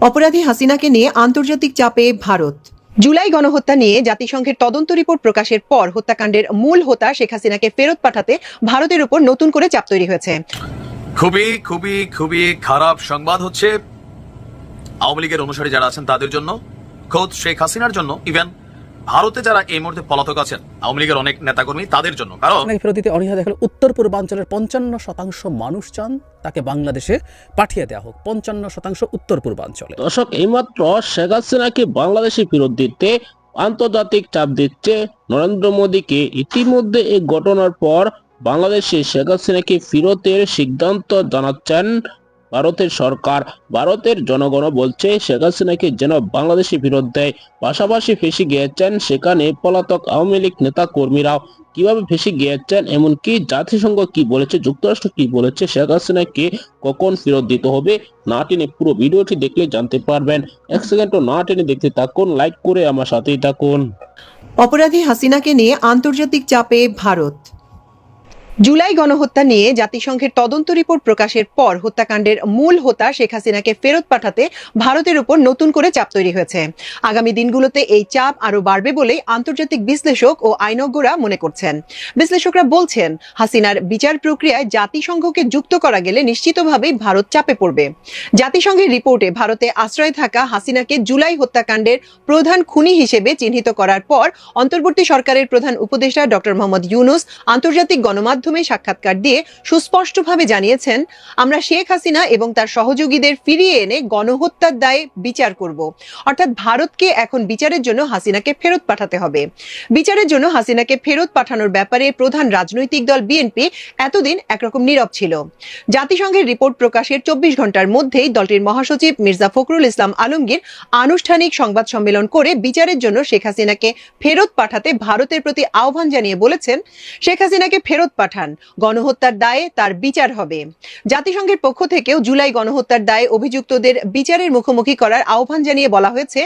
অপরাধী হাসিনাকে নিয়ে আন্তর্জাতিক চাপে ভারত। জুলাই গণহত্যা নিয়ে জাতিসংঘের তদন্ত রিপোর্ট প্রকাশের পর হত্যাকাণ্ডের মূল হোতা শেখ হাসিনাকে ফেরত পাঠাতে ভারতের উপর নতুন করে চাপ তৈরি হয়েছে। খুবই খুবই খুবই খারাপ সংবাদ হচ্ছে। আওয়ামী লীগের অনুসারী যারা আছেন তাদের জন্য, খোদ শেখ হাসিনার জন্য ইভেন ভারতে যারা এই মুহূর্তে পলাতক আছেন আওয়ামী লীগের অনেক নেতাকর্মী তাদের জন্য। কারণ আপনাকে ফেরত দিতে অনীহা দেখালে। উত্তর পূর্বাঞ্চলের পঞ্চান্ন শতাংশ মানুষ চান তাকে বাংলাদেশে পাঠিয়ে দেওয়া হোক। পঞ্চান্ন শতাংশ উত্তর পূর্বাঞ্চলে। দর্শক এইমাত্র শেখ হাসিনাকে বাংলাদেশে ফেরত দিতে আন্তর্জাতিক চাপ দিচ্ছে? নরেন্দ্র মোদীকে ইতিমধ্যে এই ঘটনার পর বাংলাদেশে শেখ হাসিনাকে ফেরতের সিদ্ধান্ত জানাচ্ছেন? ভারতের সরকার, ভারতের জনগণ বলছে শেখ হাসিনাকে যেন বাংলাদেশে ফেরত দেয়। পাশাপাশি ফেসে গিয়েছেন সেখানে পলাতক আওয়ামী লীগ নেতা কর্মীরাও কীভাবে ফেসে গিয়েছেন, এমনকি জাতিসংঘ কি বলেছে, যুক্তরাষ্ট্র কি বলেছে, শেখ হাসিনাকে কখন ফেরত দিতে হবে, না টেনে পুরো ভিডিওটি দেখলে জানতে পারবেন। এক সেকেন্ডও না টেনে দেখতে থাকুন, লাইক করে আমার সাথেই থাকুন। অপরাধী হাসিনাকে নিয়ে আন্তর্জাতিক চাপে ভারত। জুলাই গণহত্যা নিয়ে জাতিসংঘের তদন্ত রিপোর্ট প্রকাশের পর হত্যাকাণ্ডের মূল হোতা শেখ হাসিনাকে ফেরত পাঠাতে ভারতের উপর নতুন করে চাপ তৈরি হয়েছে। আগামী দিনগুলোতে এই চাপ আরও বাড়বে বলেই আন্তর্জাতিক বিশ্লেষক ও আইনজ্ঞরা মনে করছেন। বিশ্লেষকরা বলছেন, হাসিনার বিচার প্রক্রিয়ায় জাতিসংঘকে যুক্ত করা গেলে নিশ্চিতভাবেই ভারত চাপে পড়বে। জাতিসংঘের রিপোর্টে ভারতে আশ্রয় থাকা হাসিনাকে জুলাই হত্যাকাণ্ডের প্রধান খুনি হিসেবে চিহ্নিত করার পর অন্তর্বর্তী সরকারের প্রধান উপদেষ্টা ডক্টর মোহাম্মদ ইউনুস আন্তর্জাতিক গণমাধ্যমে সাক্ষাৎকার দিয়ে সুস্পষ্টভাবে জানিয়েছেন, আমরা শেখ হাসিনা এবং তার সহযোগীদের ফিরিয়ে এনে গণহত্যার দায়ে বিচার করব। অর্থাৎ ভারতকে এখন বিচারের জন্য হাসিনাকে ফেরত পাঠাতে হবে। বিচারের জন্য হাসিনাকে ফেরত পাঠানোর ব্যাপারে প্রধান রাজনৈতিক দল বিএনপি এতদিন একরকম নীরব ছিল। জাতিসংঘের রিপোর্ট প্রকাশের চব্বিশ ঘণ্টার মধ্যেই দলটির মহাসচিব মির্জা ফখরুল ইসলাম আলমগীর আনুষ্ঠানিক সংবাদ সম্মেলন করে বিচারের জন্য শেখ হাসিনাকে ফেরত পাঠাতে ভারতের প্রতি আহ্বান জানিয়ে বলেছেন, শেখ হাসিনাকে ফেরত পাঠান। গণহত্যার দায়ে তার বিচার হবে। জাতিসংঘের পক্ষ থেকেও জুলাই গণহত্যার দায়ে অভিযুক্তদের বিচারের মুখোমুখি করার আহ্বান জানিয়ে বলা হয়েছে,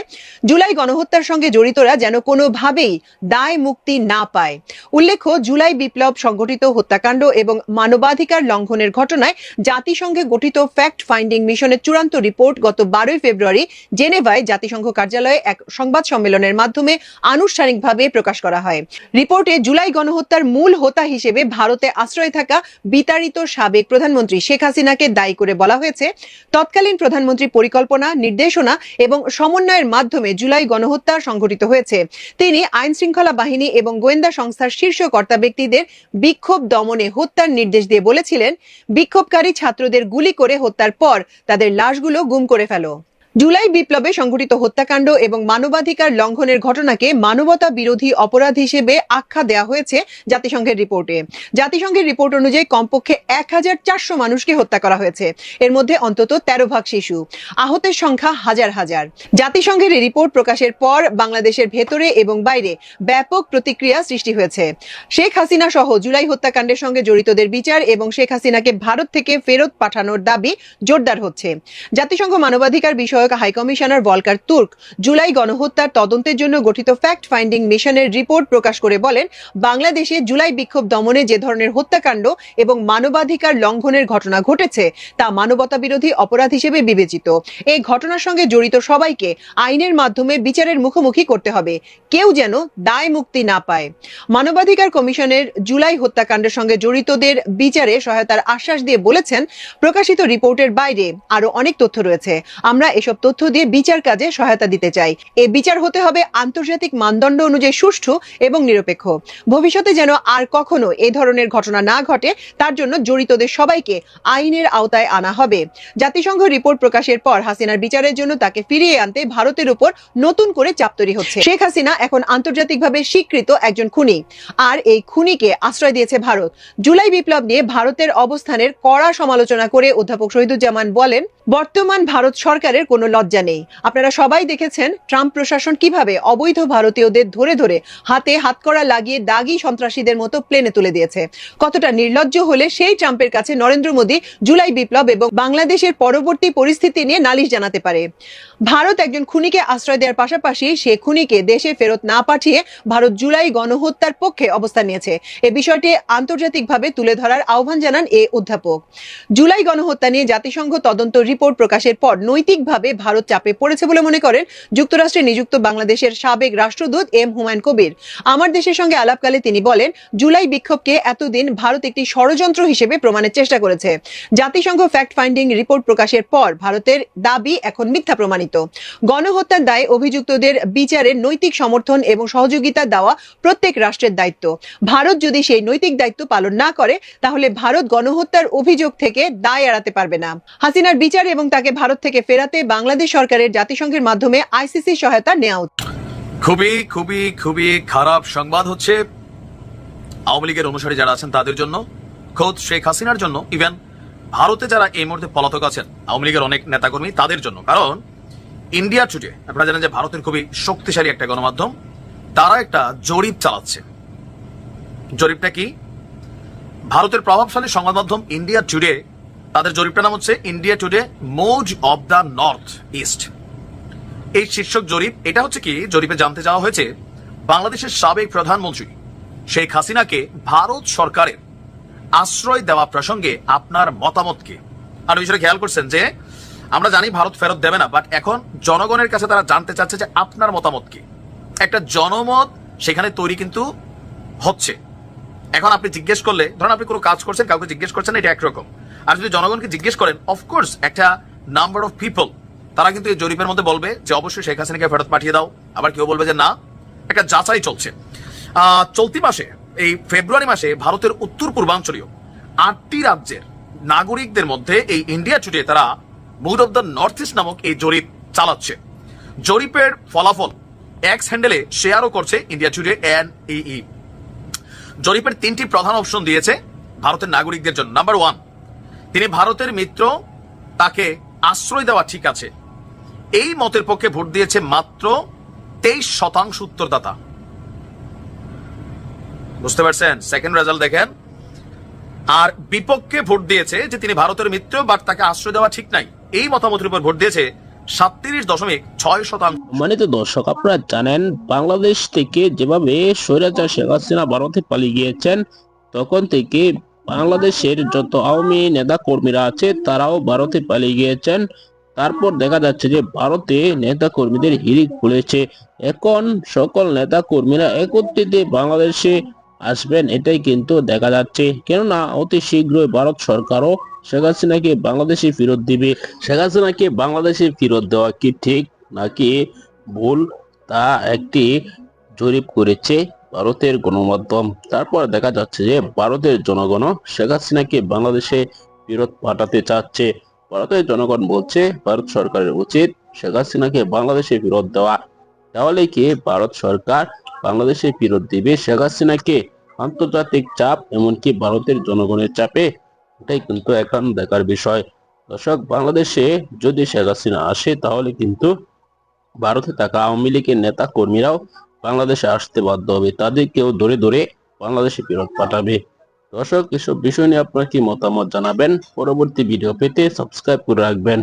জুলাই গণহত্যার সঙ্গে জড়িতরা যেন কোনোভাবেই দায় মুক্তি না পায়। উল্লেখ্য, জুলাই বিপ্লব সংগঠিত হত্যাকাণ্ড এবং মানবাধিকার লঙ্ঘনের ঘটনায় জাতিসংঘে গঠিত ফ্যাক্ট ফাইন্ডিং মিশনের চূড়ান্ত রিপোর্ট গত বারোই ফেব্রুয়ারি জেনেভায় জাতিসংঘ কার্যালয়ে এক সংবাদ সম্মেলনের মাধ্যমে আনুষ্ঠানিকভাবে প্রকাশ করা হয়। রিপোর্টে জুলাই গণহত্যার মূল হোতা হিসেবে ভারতে আশ্রয় থাকা বিতাড়িত সাবেক প্রধানমন্ত্রী শেখ হাসিনাকে দায়ী করে বলা হয়েছে। তৎকালীন প্রধানমন্ত্রী পরিকল্পনা, নির্দেশনা এবং সমন্বয়ের মাধ্যমে জুলাই গণহত্যা সংঘটিত হয়েছে। তিনি আইন শৃঙ্খলা বাহিনী এবং গোয়েন্দা সংস্থার শীর্ষ কর্তা ব্যক্তিদের বিক্ষোভ দমনে হত্যার নির্দেশ দিয়ে বলেছিলেন, বিক্ষোভকারী ছাত্রদের গুলি করে হত্যার পর তাদের লাশগুলো গুম করে ফেলো। জুলাই বিপ্লবে সংঘটিত হত্যাকাণ্ড এবং মানবাধিকার লঙ্ঘনের ঘটনাকে মানবতা বিরোধী অপরাধ হিসেবে আখ্যা দেওয়া হয়েছে জাতিসংঘের রিপোর্টে। জাতিসংঘের রিপোর্ট অনুযায়ী কমপক্ষে এক হাজার চারশো মানুষকে হত্যা করা হয়েছে। এর মধ্যে অন্তত তেরো ভাগ শিশু। আহতের সংখ্যা হাজার হাজার। জাতিসংঘের এই রিপোর্ট প্রকাশের পর বাংলাদেশের ভেতরে এবং বাইরে ব্যাপক প্রতিক্রিয়া সৃষ্টি হয়েছে। শেখ হাসিনা সহ জুলাই হত্যাকাণ্ডের সঙ্গে জড়িতদের বিচার এবং শেখ হাসিনাকে ভারত থেকে ফেরত পাঠানোর দাবি জোরদার হচ্ছে। জাতিসংঘ মানবাধিকার বিষয়ক হাইকমিশনার ভলকার তুর্ক জুলাই গণহত্যার তদন্তের জন্য গঠিত ফ্যাক্ট ফাইন্ডিং মিশনের রিপোর্ট প্রকাশ করে বলেন, বাংলাদেশে জুলাই বিক্ষোভ দমনে যে ধরনের হত্যাকাণ্ড এবং মানবাধিকার লঙ্ঘনের ঘটনা ঘটেছে, তা মানবতা বিরোধী অপরাধ হিসেবে বিবেচিত। এই ঘটনার সঙ্গে জড়িত সবাইকে আইনের মাধ্যমে বিচারের মুখোমুখি করতে হবে। কেউ যেন দায় মুক্তি না পায়। মানবাধিকার কমিশনের জুলাই হত্যাকাণ্ডের সঙ্গে জড়িতদের বিচারে সহায়তার আশ্বাস দিয়ে বলেছেন, প্রকাশিত রিপোর্টের বাইরে আরও অনেক তথ্য রয়েছে। আমরা এসব তথ্য দিয়ে বিচার কাজে সহায়তা দিতে চাই। এই বিচার হতে হবে আন্তর্জাতিক মানদণ্ড অনুযায়ী সুষ্ঠু এবং নিরপেক্ষ। ভবিষ্যতে যেন আর কখনো এ ধরনের ঘটনা না ঘটে, তার জন্য জড়িতদের সবাইকে আইনের আওতায় আনা হবে। জাতিসংঘ রিপোর্ট প্রকাশের পর হাসিনার বিচারের জন্য তাকে ফিরিয়ে আনতে ভারতের উপর নতুন করে চাপ তৈরি হচ্ছে। শেখ হাসিনা এখন আন্তর্জাতিকভাবে স্বীকৃত একজন খুনি। আর এই খুনিকে আশ্রয় দিয়েছে ভারত। জুলাই বিপ্লব নিয়ে ভারতের অবস্থানের কড়া সমালোচনা করে অধ্যাপক শহীদুজ্জামান বলেন বর্তমান ভারত সরকারের কোনো লজ্জা নেই। আপনারা সবাই দেখেছেন ট্রাম্প প্রশাসন কীভাবে অবৈধ ভারতীয়দের ধরে ধরে হাতে হাতকড়া লাগিয়ে দাগি সন্ত্রাসীদের মতো প্লেনে তুলে দিয়েছে। কতটা নির্লজ্জ হলে সেই ট্রাম্পের কাছে নরেন্দ্র মোদী জুলাই বিপ্লব এবং বাংলাদেশের পরবর্তী পরিস্থিতি নিয়ে নালিশ জানাতে পারে। ভারত একজন খুনিকে আশ্রয় দেওয়ার পাশাপাশি সে খুনিকে দেশে ফেরত না পাঠিয়ে ভারত জুলাই গণহত্যার পক্ষে অবস্থান নিয়েছে। এ বিষয়টি আন্তর্জাতিকভাবে তুলে ধরার আহ্বান জানান এ অধ্যাপক। জুলাই গণহত্যা নিয়ে জাতিসংঘ তদন্ত রিপোর্ট প্রকাশের পর নৈতিকভাবে ভারত চাপে পড়েছে বলে মনে করেন যুক্তরাষ্ট্রে নিযুক্ত বাংলাদেশের সাবেক রাষ্ট্রদূত এম হুমায়ুন কবির। আমার দেশের সঙ্গে আলাপকালে তিনি বলেন, জুলাই বিক্ষোভকে এতদিন ভারত একটি ষড়যন্ত্র হিসেবে প্রমাণের চেষ্টা করেছে। জাতিসংঘ ফ্যাক্ট ফাইন্ডিং রিপোর্ট প্রকাশের পর ভারতের দাবি এখন মিথ্যা প্রমাণিত। গণহত্যার দায়ে অভিযুক্তদের বিচারের নৈতিক সমর্থন এবং সহযোগিতা দেওয়া প্রত্যেক রাষ্ট্রের দায়িত্ব। ভারত যদি সেই নৈতিক দায়িত্ব পালন না করে, তাহলে ভারত গণহত্যার অভিযোগ থেকে দায় এড়াতে পারবে না। হাসিনার বিচার এবং তাকে ভারত থেকে ফেরাতে বাংলাদেশ সরকারের জাতিসংঘের মাধ্যমে আইসিসি সহায়তা নেওয়া। খুবই খুবই খুবই খারাপ সংবাদ হচ্ছে। আওয়ামী লীগের অনুসারী যারা আছেন তাদের জন্য, খোদ শেখ হাসিনার জন্য ইভেন ভারতে যারা এই মুহূর্তে পলাতক আছেন, আওয়ামী লীগের অনেক নেতাকর্মী তাদের জন্য। কারণ ইন্ডিয়া টুডে আপনারা জানেন যে ভারতের খুবই শক্তিশালী একটা গণমাধ্যম, তারা একটা জরিপ চালাচ্ছে। জরিপটা কি? ভারতের প্রভাবশালী সংবাদ মাধ্যম ইন্ডিয়া টুডে তাদের জরিপটার নাম হচ্ছে India Today mood of the North East এই শীর্ষক জরিপ, এটা হচ্ছে কি, জরিপে জানতে যাওয়া হয়েছে, বাংলাদেশের সাবেক প্রধানমন্ত্রী শেখ হাসিনাকে ভারত সরকারের আশ্রয় দেওয়া প্রসঙ্গে আপনার মতামত কি আর বিষয়ে খেয়াল করছেন যে, আমরা জানি ভারত ফেরত দেবে না বাট এখন জনগণের কাছে তারা জানতে চাচ্ছে যে আপনার মতামত কি একটা জনমত সেখানে তৈরি কিন্তু হচ্ছে। এখন আপনি জিজ্ঞেস করলে, ধরুন আপনি কোনো কাজ করছেন, কাউকে জিজ্ঞেস করছেন, এটা একরকম। আর যদি জনগণকে জিজ্ঞেস করেন অফকোর্স একটা নাম্বার অফ পিপল তারা কিন্তু এই জরিপের মধ্যে বলবে যে, অবশ্যই শেখ হাসিনাকে ফেরত পাঠিয়ে দাও। আবার কেউ বলবে যে, না, একটা যাচাই চলছে। চলতি মাসে, এই ফেব্রুয়ারি মাসে ভারতের উত্তর পূর্বাঞ্চলীয় আটটি রাজ্যের নাগরিকদের মধ্যে এই ইন্ডিয়া টুডে তারা mood of the North East নামক এই জরিপ চালাচ্ছে। জরিপের ফলাফল এক্স হ্যান্ডেলে শেয়ারও করছে ইন্ডিয়া টুডে এন ই জরিপের তিনটি প্রধান অপশন দিয়েছে ভারতের নাগরিকদের জন্য। নাম্বার ওয়ান তিনি ভারতের মিত্র, তাকে আশ্রয় দেওয়া ঠিক আছে। এই মতের পক্ষে ভোট দিয়েছে মাত্র তেইশ শতাংশ উত্তরদাতা। বুঝতে পারছেন? সেকেন্ড রেজাল্ট দেখেন। আর বিপক্ষে ভোট দিয়েছে যে তিনি ভারতের মিত্র, বাট তাকে আশ্রয় দেওয়া ঠিক নাই। এই মতামতের উপর ভোট দিয়েছে সাতত্রিশ দশমিক ছয় শতাংশ। সম্মানিত দর্শক, আপনারা জানেন, বাংলাদেশ থেকে যেভাবে স্বৈরাচার শেখ হাসিনা ভারতে পালিয়ে গিয়েছেন, তখন থেকে বাংলাদেশের যত আওয়ামী নেতা কর্মীরা আছে, তারাও ভারতে পালিয়ে গিয়েছেন। তারপর দেখা যাচ্ছে যে ভারতে নেতা কর্মীদের হিরিক খুলেছে এখন সকল নেতা কর্মীরা একত্রিত বাংলাদেশে আসবেন, এটাই কিন্তু দেখা যাচ্ছে। কেননা, অতি শীঘ্রই ভারত সরকারও শেখ হাসিনাকে বাংলাদেশে ফেরত দিবে? শেখ হাসিনাকে বাংলাদেশে ফেরত দেওয়া কি ঠিক নাকি ভুল? তা একটি জরিপ করেছে ভারতের গণমাধ্যম। তারপর দেখা যাচ্ছে যে ভারতের জনগণ শেখ হাসিনাকে বাংলাদেশে ফেরত পাঠাতে চাচ্ছে। ভারতের জনগণ বলছে, ভারত সরকারের উচিত শেখ হাসিনাকে বাংলাদেশে ফেরত দেওয়া। তাহলে কি ভারত সরকার বাংলাদেশে ফেরত দিবে শেখ হাসিনাকে? আন্তর্জাতিক চাপ এমনকি ভারতের জনগণের চাপে এটাই কিন্তু এখন দেখার বিষয়। দর্শক, বাংলাদেশে যদি শেখ হাসিনা আসে, তাহলে কিন্তু ভারতে থাকা আওয়ামী লীগের নেতা কর্মীরাও বাংলাদেশে আসতে বাধ্য হবে। তাদের কেউ ধরে ধরে বাংলাদেশে ফেরত পাঠাবে। দর্শক, এসব বিষয় নিয়ে আপনার কি মতামত জানাবেন? পরবর্তী ভিডিও পেতে সাবস্ক্রাইব করে রাখবেন।